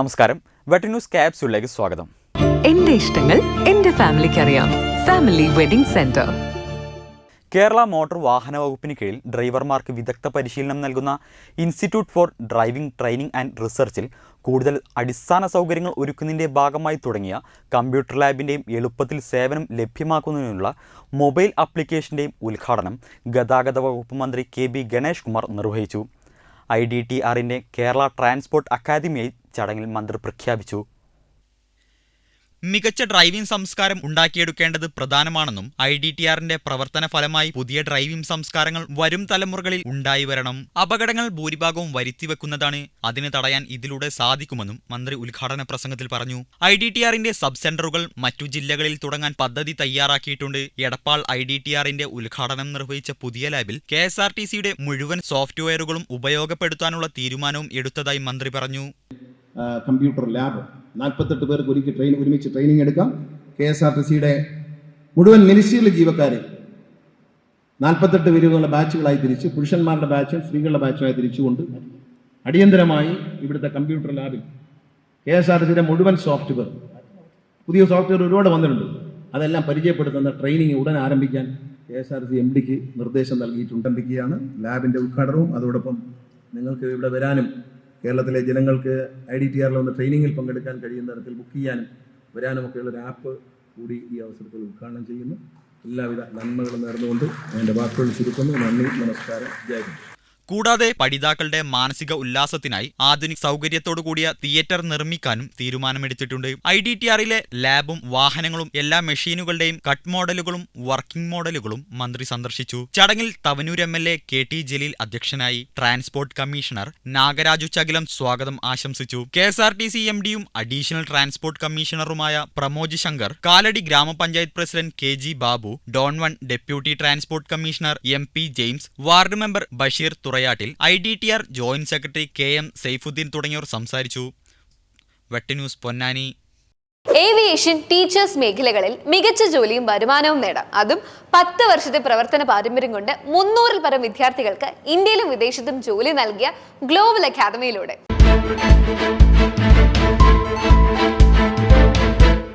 നമസ്കാരം. വെട്ടി ന്യൂസ് ക്യാപ്സ്യൂളിലേക്ക് സ്വാഗതം. എന്റെ ഇഷ്ടങ്ങൾ എന്റെ ഫാമിലിക്ക് അറിയാം. Family wedding centre. Kerala motor വാഹന വകുപ്പിന് കീഴിൽ ഡ്രൈവർമാർക്ക് വിദഗ്ധ പരിശീലനം നൽകുന്ന institute for driving training and റിസർച്ചിൽ കൂടുതൽ അടിസ്ഥാന സൗകര്യങ്ങൾ ഒരുക്കുന്നതിന്റെ ഭാഗമായി തുടങ്ങിയ കമ്പ്യൂട്ടർ ലാബിന്റെയും എളുപ്പത്തിൽ സേവനം ലഭ്യമാക്കുന്നതിനുള്ള മൊബൈൽ ആപ്ലിക്കേഷന്റെയും ഉദ്ഘാടനം ഗതാഗത വകുപ്പ് മന്ത്രി കെ ബി ഗണേഷ് കുമാർ നിർവഹിച്ചു. ഐ ഡി ടി ആറിന്റെ കേരള ട്രാൻസ്പോർട്ട് അക്കാദമി ചടങ്ങിൽ മന്ത്രി പ്രഖ്യാപിച്ചു. മികച്ച ഡ്രൈവിംഗ് സംസ്കാരം ഉണ്ടാക്കിയെടുക്കേണ്ടത് പ്രധാനമാണെന്നും ഐ ഡി ടി ആറിന്റെ പ്രവർത്തന ഫലമായി പുതിയ ഡ്രൈവിംഗ് സംസ്കാരങ്ങൾ വരും തലമുറകളിൽ ഉണ്ടായി വരണം. അപകടങ്ങൾ ഭൂരിഭാഗവും വരുത്തിവെക്കുന്നതാണ് അതിന് തടയാൻ ഇതിലൂടെ സാധിക്കുമെന്നും മന്ത്രി ഉദ്ഘാടന പ്രസംഗത്തിൽ പറഞ്ഞു. ഐ ഡി ടി ആറിന്റെ സബ് സെന്ററുകൾ മറ്റു ജില്ലകളിൽ തുടങ്ങാൻ പദ്ധതി തയ്യാറാക്കിയിട്ടുണ്ട്. എടപ്പാൾ ഐ ഡി ടി ആറിന്റെ ഉദ്ഘാടനം നിർവഹിച്ച പുതിയ ലാബിൽ കെ എസ് ആർ ടി സിയുടെ മുഴുവൻ സോഫ്റ്റ്വെയറുകളും ഉപയോഗപ്പെടുത്താനുള്ള തീരുമാനവും എടുത്തതായി മന്ത്രി പറഞ്ഞു. കമ്പ്യൂട്ടർ ലാബ് നാൽപ്പത്തെട്ട് പേർക്ക് ഒരുക്കി ട്രെയിൻ ഒരുമിച്ച് ട്രെയിനിങ് എടുക്കാം. കെ എസ് ആർ ടി സിയുടെ മുഴുവൻ മിനിസ്ട്രിയിലെ ജീവക്കാരെ നാൽപ്പത്തെട്ട് പേരുകളുടെ ബാച്ചുകളായി തിരിച്ച് പുരുഷന്മാരുടെ ബാച്ചും സ്ത്രീകളുടെ ബാച്ചുമായി തിരിച്ചുകൊണ്ട് അടിയന്തരമായി ഇവിടുത്തെ കമ്പ്യൂട്ടർ ലാബിൽ കെ എസ് ആർ ടി സിയുടെ മുഴുവൻ സോഫ്റ്റ്വെയർ പുതിയ സോഫ്റ്റ്വെയർ ഒരുപാട് വന്നിട്ടുണ്ട്. അതെല്ലാം പരിചയപ്പെടുത്തുന്ന ട്രെയിനിങ് ഉടൻ ആരംഭിക്കാൻ K S R T C ഡിക്ക് നിർദ്ദേശം നൽകിയിട്ടുണ്ടെന്നിരിക്കുകയാണ്. ലാബിന്റെ ഉദ്ഘാടനവും അതോടൊപ്പം നിങ്ങൾക്ക് ഇവിടെ വരാനും കേരളത്തിലെ ജനങ്ങൾക്ക് ഐ ഡി ടി ആറിൽ വന്ന് ട്രെയിനിങ്ങിൽ പങ്കെടുക്കാൻ കഴിയുന്ന തരത്തിൽ ബുക്ക് ചെയ്യാനും വരാനും ഒക്കെയുള്ള ഒരു ആപ്പ് കൂടി ഈ അവസരത്തിൽ ഉദ്ഘാടനം ചെയ്യുന്നു. എല്ലാവിധ നന്മകളും നേർന്നുകൊണ്ട് എന്റെ വാക്കുകൾ ചുരുക്കുന്നു. നന്ദി നമസ്കാരം. ജയ് കൂടാതെ പഠിതാക്കളുടെ മാനസിക ഉല്ലാസത്തിനായി ആധുനിക സൗകര്യത്തോടു കൂടിയ തിയേറ്റർ നിർമ്മിക്കാനും തീരുമാനമെടുത്തിട്ടുണ്ട്. ഐ ഡി ടി ആറിലെ ലാബും വാഹനങ്ങളും എല്ലാ മെഷീനുകളുടെയും കട്ട് മോഡലുകളും വർക്കിംഗ് മോഡലുകളും മന്ത്രി സന്ദർശിച്ചു. ചടങ്ങിൽ Thavanur M L A K T Jaleel അധ്യക്ഷനായി ട്രാൻസ്പോർട്ട് കമ്മീഷണർ നാഗരാജു ചകിലം സ്വാഗതം ആശംസിച്ചു. K S R T C M ഡിയും അഡീഷണൽ ട്രാൻസ്പോർട്ട് കമ്മീഷണറുമായ പ്രമോജ് ശങ്കർ കാലടി ഗ്രാമപഞ്ചായത്ത് പ്രസിഡന്റ് കെ ജി ബാബു ഡോൺ one deputy transport commissioner M P James ward member Basheer Thurayattil I D T R joint secretary K M Saifuddeen തുടങ്ങിയവർ സംസാരിച്ചു. വെട്ട് news Ponnani. Aviation teachers മേഖലകളിൽ മികച്ച ജോലിയും വരുമാനവും നേടാം. അതും പത്ത് വർഷത്തെ പ്രവർത്തന പാരമ്പര്യം കൊണ്ട് മുന്നൂറിൽ പരം വിദ്യാർത്ഥികൾക്ക് ഇന്ത്യയിലും വിദേശത്തും ജോലി നൽകിയ ഗ്ലോബൽ അക്കാദമിയിലൂടെ.